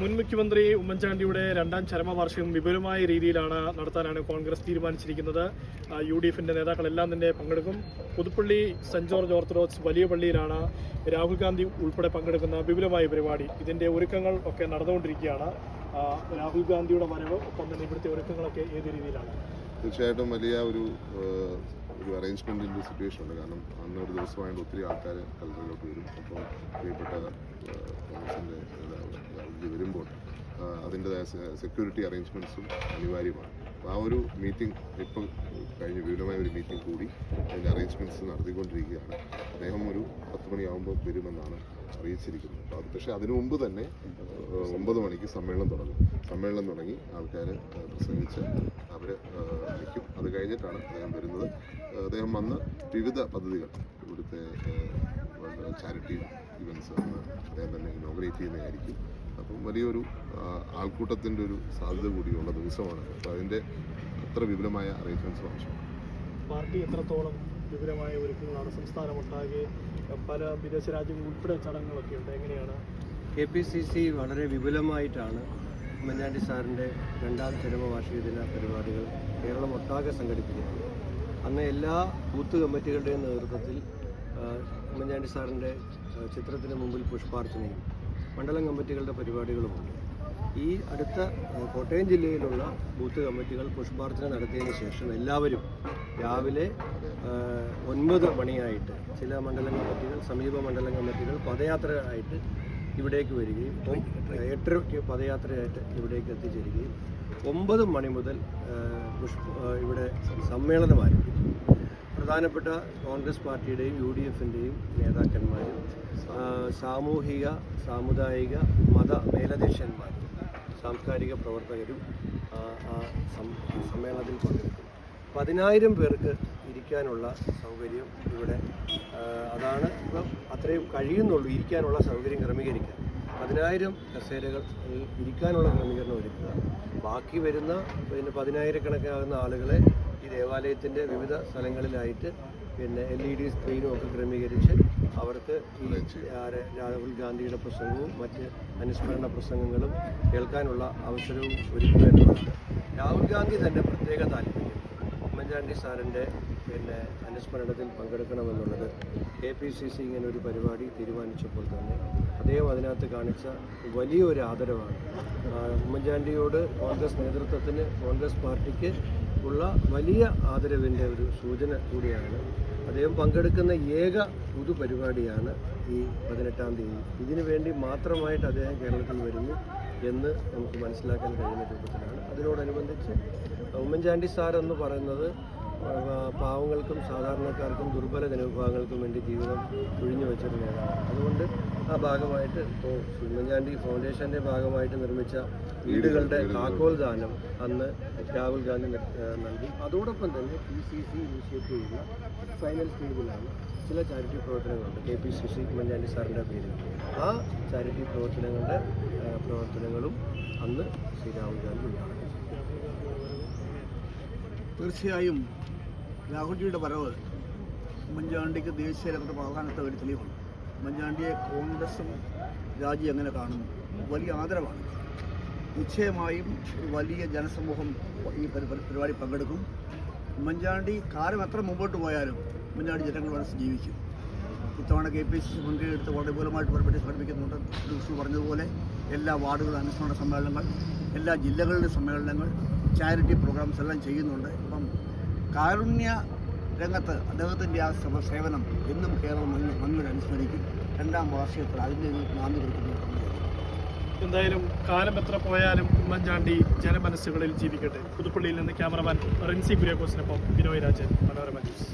മുൻ മുഖ്യമന്ത്രി ഉമ്മൻചാണ്ടിയുടെ രണ്ടാം ചരമവാർഷികം വിപുലമായ രീതിയിലാണ് നടത്താനാണ് കോൺഗ്രസ് തീരുമാനിച്ചിരിക്കുന്നത്. യു ഡി എഫിന്റെ നേതാക്കളെല്ലാം തന്നെ പങ്കെടുക്കും. പുതുപ്പള്ളി സെന്റ് ജോർജ് ഓർത്തഡോക്സ് വലിയ പള്ളിയിലാണ് രാഹുൽ ഗാന്ധി ഉൾപ്പെടെ പങ്കെടുക്കുന്ന വിപുലമായ പരിപാടി. ഇതിന്റെ ഒരുക്കങ്ങൾ ഒക്കെ നടന്നുകൊണ്ടിരിക്കുകയാണ്. രാഹുൽ ഗാന്ധിയുടെ വരവ് ഒപ്പം തന്നെ ഇവിടുത്തെ ഒരുക്കങ്ങളൊക്കെ ഏത് രീതിയിലാണ്? തീർച്ചയായിട്ടും വലിയ ഒരു ഒരു അറേഞ്ച്മെന്റിന്റെ സിറ്റുവേഷൻ ഉണ്ട്. കാരണം അന്ന് ഒരു ദിവസമായിട്ട് ഒത്തിരി ആൾക്കാർ കൽപ്പനയിലോട്ട് വരും. അപ്പോൾ പ്രിയപ്പെട്ട കോൺഗ്രസിന്റെ നേതാവ് വരുമ്പോൾ അതിന്റെതായ സെക്യൂരിറ്റി അറേഞ്ച്മെന്റ്സും അനിവാര്യമാണ്. അപ്പോൾ ആ ഒരു മീറ്റിംഗ് ഇപ്പം കഴിഞ്ഞ വിപുലമായ ഒരു മീറ്റിംഗ് കൂടി അതിന്റെ അറേഞ്ച്മെന്റ്സ് നടത്തിക്കൊണ്ടിരിക്കുകയാണ്. അദ്ദേഹം ഒരു പത്ത് മണിയാകുമ്പോൾ വരുമെന്നാണ് അറിയിച്ചിരിക്കുന്നത്. അത് പക്ഷേ അതിനു മുമ്പ് തന്നെ ഒമ്പത് മണിക്ക് സമ്മേളനം തുടങ്ങും. സമ്മേളനം തുടങ്ങി ആൾക്കാർ പ്രസംഗിച്ച് അവർ നിൽക്കും അത് കഴിഞ്ഞിട്ടാണ് അദ്ദേഹം വരുന്നത്. അദ്ദേഹം വന്ന് വിവിധ പദ്ധതികൾ. ഇവിടുത്തെ ചാരിറ്റി അന്ന് അദ്ദേഹം തന്നെ ഇനോഗ്രേറ്റ് ചെയ്യുന്നതായിരിക്കും. അപ്പം വലിയൊരു ആൾക്കൂട്ടത്തിന്റെ ഒരു സാധ്യത കൂടിയുള്ള ദിവസമാണ്. അപ്പോൾ അതിന്റെ അത്ര വിപുലമായ അറേഞ്ച്മെന്റ്സ് ആവശ്യമാണ്. പാർട്ടി എത്രത്തോളം വിപുലമായ ഒരുക്കങ്ങളാണ് സംസ്ഥാനമൊട്ടാകെ പല വിദേശ രാജ്യങ്ങൾ ഉൾപ്പെടെ ചടങ്ങുകളൊക്കെ ഉണ്ട്. എങ്ങനെയാണ്? കെ പി സി സി വളരെ വിപുലമായിട്ടാണ് ഉമ്മൻചാണ്ടി സാറിന്റെ രണ്ടാം ചരമവാർഷിക ദിന പരിപാടികൾ കേരളം ഒട്ടാകെ സംഘടിപ്പിക്കുന്നത്. അന്ന് എല്ലാ ബൂത്ത് കമ്മിറ്റികളുടെയും നേതൃത്വത്തിൽ ഉമ്മൻചാണ്ടി സാറിന്റെ ചിത്രത്തിന് മുമ്പിൽ പുഷ്പാർച്ചനയും മണ്ഡലം കമ്മിറ്റികളുടെ പരിപാടികളുമുണ്ട്. ഈ അടുത്ത കോട്ടയം ജില്ലയിലുള്ള ബൂത്ത് കമ്മിറ്റികൾ പുഷ്പാർച്ചന നടത്തിയതിന് ശേഷം എല്ലാവരും രാവിലെ ഒൻപത് മണിയായിട്ട് ചില മണ്ഡലം കമ്മിറ്റികൾ സമീപ മണ്ഡലം കമ്മിറ്റികൾ പദയാത്രയായിട്ട് ഇവിടേക്ക് വരികയും എട്ടരയ്ക്ക് പദയാത്രയായിട്ട് ഇവിടേക്ക് എത്തിച്ചേരുകയും ഒമ്പത് മണി മുതൽ പുഷ്പ ഇവിടെ സമ്മേളനം ആരംഭിക്കും. പ്രധാനപ്പെട്ട കോൺഗ്രസ് പാർട്ടിയുടെയും യു ഡി എഫിന്റെയും നേതാക്കന്മാരും സാമൂഹിക സാമുദായിക മത മേലധ്യക്ഷന്മാരും സാംസ്കാരിക പ്രവർത്തകരും ആ സമ്മേളനത്തിൽ പങ്കെടുക്കും. പതിനായിരം പേർക്ക് ഇരിക്കാനുള്ള സൗകര്യം ഇവിടെ അതാണ് ഇപ്പം അത്രയും കഴിയുന്നുള്ളൂ ഇരിക്കാനുള്ള സൗകര്യം ക്രമീകരിക്കാൻ. പതിനായിരം കസേരകൾ ഇരിക്കാനുള്ള ക്രമീകരണം ഒരുക്കുക ബാക്കി വരുന്ന പിന്നെ പതിനായിരക്കണക്കാകുന്ന ആളുകളെ ഈ ദേവാലയത്തിന്റെ വിവിധ സ്ഥലങ്ങളിലായിട്ട് പിന്നെ എൽ ഇ ഡി സ്ക്രീനും ഒക്കെ ക്രമീകരിച്ച് അവർക്ക് ഈ രാഹുൽ ഗാന്ധിയുടെ പ്രസംഗവും മറ്റ് അനുസ്മരണ പ്രസംഗങ്ങളും കേൾക്കാനുള്ള അവസരവും ഒരുക്കുക എന്നുള്ളത് രാഹുൽ ഗാന്ധി തന്നെ പ്രത്യേക താല്പര്യം. ഉമ്മൻചാണ്ടി സാറിന്റെ പിന്നെ അനുസ്മരണത്തിൽ പങ്കെടുക്കണമെന്നുള്ളത് കെ പി സി സി ഇങ്ങനെ ഒരു പരിപാടി തീരുമാനിച്ചപ്പോൾ തന്നെ അദ്ദേഹം അതിനകത്ത് കാണിച്ച വലിയൊരു ആദരവാണ്. ഉമ്മൻചാണ്ടിയോട് കോൺഗ്രസ് നേതൃത്വത്തിന് കോൺഗ്രസ് പാർട്ടിക്ക് ഉള്ള വലിയ ആദരവിന്റെ ഒരു സൂചന കൂടിയാണ്. അദ്ദേഹം പങ്കെടുക്കുന്ന ഏക പൊതുപരിപാടിയാണ് ഈ പതിനെട്ടാം തീയതി. ഇതിനു വേണ്ടി മാത്രമായിട്ട് അദ്ദേഹം കേരളത്തിൽ വരുന്നു എന്ന് നമുക്ക് മനസ്സിലാക്കാൻ കഴിയുന്ന രൂപത്തിലാണ്. അതിനോടനുബന്ധിച്ച് ഉമ്മൻചാണ്ടി സാർ എന്ന് പറയുന്നത് പാവങ്ങൾക്കും സാധാരണക്കാർക്കും ദുർബല ജനവിഭാഗങ്ങൾക്കും വേണ്ടി ജീവിതം ഒഴിഞ്ഞു വെച്ചൊരു നേതാവാണ് അതുകൊണ്ട് ആ ഭാഗമായിട്ട് ഇപ്പോൾ ഉമ്മൻചാണ്ടി ഫൗണ്ടേഷന്റെ ഭാഗമായിട്ട് നിർമ്മിച്ച വീടുകളുടെ താക്കോൽ ദാനം അന്ന് രാഹുൽ ഗാന്ധി നൽകി. അതോടൊപ്പം തന്നെ P C C initiate final സ്റ്റേജിലാണ് ചില ചാരിറ്റി പ്രവർത്തനങ്ങളുണ്ട്. കെ പി ശശി ഉമ്മൻചാണ്ടി സാറിന്റെ പേരിൽ. ആ ചാരിറ്റി പ്രവർത്തനങ്ങളുടെ പ്രവർത്തനങ്ങളും അന്ന് ശ്രീ രാഹുൽ ഗാന്ധി ഉണ്ടാകും തീർച്ചയായും രാഹുൽജിയുടെ വരവ് ഉമ്മൻചാണ്ടിക്ക് ദേശീയ രംഗത്ത് പ്രാധാന്യത്തെ ഒരു തെളിവാണ്. ഉമ്മൻചാണ്ടിയെ കോൺഗ്രസും രാജി എങ്ങനെ കാണുന്നു? വലിയ ആദരവാണ്. നിശ്ചയമായും ഒരു വലിയ ജനസമൂഹം ഈ പരി- പരി- പരിപാടി പങ്കെടുക്കും. ഉമ്മൻചാണ്ടി കാലം എത്ര മുമ്പോട്ട് പോയാലും ഉമ്മൻചാണ്ടി ജനങ്ങൾ മനസ്സ് ജീവിക്കും. ഇത്തവണ കെ പി സി സി മുൻകൈ എടുത്ത് വളരെ വിപുലമായിട്ട് പരിപാടി സംഘടിപ്പിക്കുന്നുണ്ട്. ദിവസം പറഞ്ഞതുപോലെ എല്ലാ വാർഡുകളും അനുസ്മരണ സമ്മേളനങ്ങൾ എല്ലാ ജില്ലകളിലെ സമ്മേളനങ്ങൾ ചാരിറ്റി പ്രോഗ്രാംസ് എല്ലാം ചെയ്യുന്നുണ്ട്. ഇപ്പം കാരുണ്യ രംഗത്ത് അദ്ദേഹത്തിന്റെ ആ ശ്രമ സേവനം എന്നും കേരളം നന്ദിയോടെ അനുസ്മരിക്കും. രണ്ടാം വാർഷികത്തിൽ അതിന്റെ നാന്ദി കൊടുക്കുന്നു. എന്തായാലും കാലം എത്ര പോയാലും ഉമ്മൻചാണ്ടി ജനമനസ്സുകളിൽ ജീവിക്കട്ടെ. പുതുപ്പള്ളിയിൽ നിന്ന് ക്യാമറമാൻ റിൻസി കുര്യാക്കോസിനൊപ്പം ബിനോയ് രാജൻ മനോരമ ന്യൂസ്.